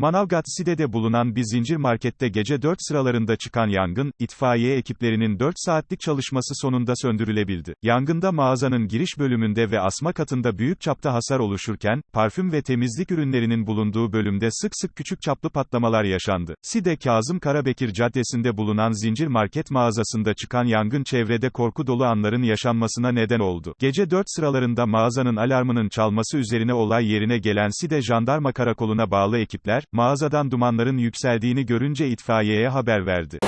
Manavgat Side'de bulunan bir zincir markette gece 4 sıralarında çıkan yangın, itfaiye ekiplerinin 4 saatlik çalışması sonunda söndürülebildi. Yangında mağazanın giriş bölümünde ve asma katında büyük çapta hasar oluşurken, parfüm ve temizlik ürünlerinin bulunduğu bölümde sık sık küçük çaplı patlamalar yaşandı. Side Kazım Karabekir Caddesi'nde bulunan zincir market mağazasında çıkan yangın çevrede korku dolu anların yaşanmasına neden oldu. Gece 4 sıralarında mağazanın alarmının çalması üzerine olay yerine gelen Side Jandarma Karakolu'na bağlı ekipler, mağazadan dumanların yükseldiğini görünce itfaiyeye haber verdi.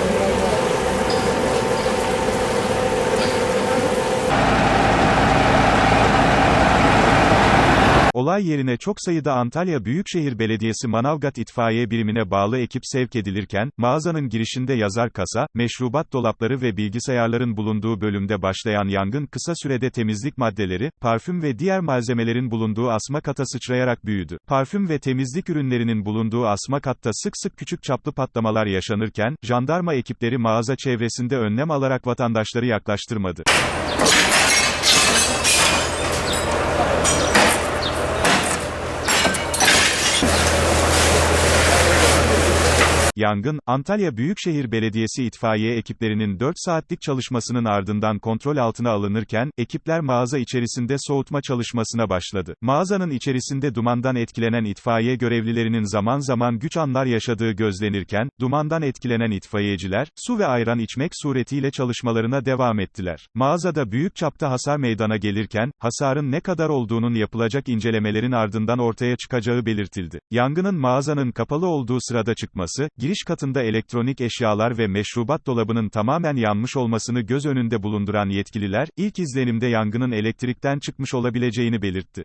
Olay yerine çok sayıda Antalya Büyükşehir Belediyesi Manavgat İtfaiye Birimine bağlı ekip sevk edilirken, mağazanın girişinde yazar kasa, meşrubat dolapları ve bilgisayarların bulunduğu bölümde başlayan yangın kısa sürede temizlik maddeleri, parfüm ve diğer malzemelerin bulunduğu asma kata sıçrayarak büyüdü. Parfüm ve temizlik ürünlerinin bulunduğu asma katta sık sık küçük çaplı patlamalar yaşanırken, jandarma ekipleri mağaza çevresinde önlem alarak vatandaşları yaklaştırmadı. Yangın, Antalya Büyükşehir Belediyesi itfaiye ekiplerinin 4 saatlik çalışmasının ardından kontrol altına alınırken, ekipler mağaza içerisinde soğutma çalışmasına başladı. Mağazanın içerisinde dumandan etkilenen itfaiye görevlilerinin zaman zaman güç anlar yaşadığı gözlenirken, dumandan etkilenen itfaiyeciler, su ve ayran içmek suretiyle çalışmalarına devam ettiler. Mağazada büyük çapta hasar meydana gelirken, hasarın ne kadar olduğunun yapılacak incelemelerin ardından ortaya çıkacağı belirtildi. Yangının mağazanın kapalı olduğu sırada çıkması, giriş katında elektronik eşyalar ve meşrubat dolabının tamamen yanmış olmasını göz önünde bulunduran yetkililer, ilk izlenimde yangının elektrikten çıkmış olabileceğini belirtti.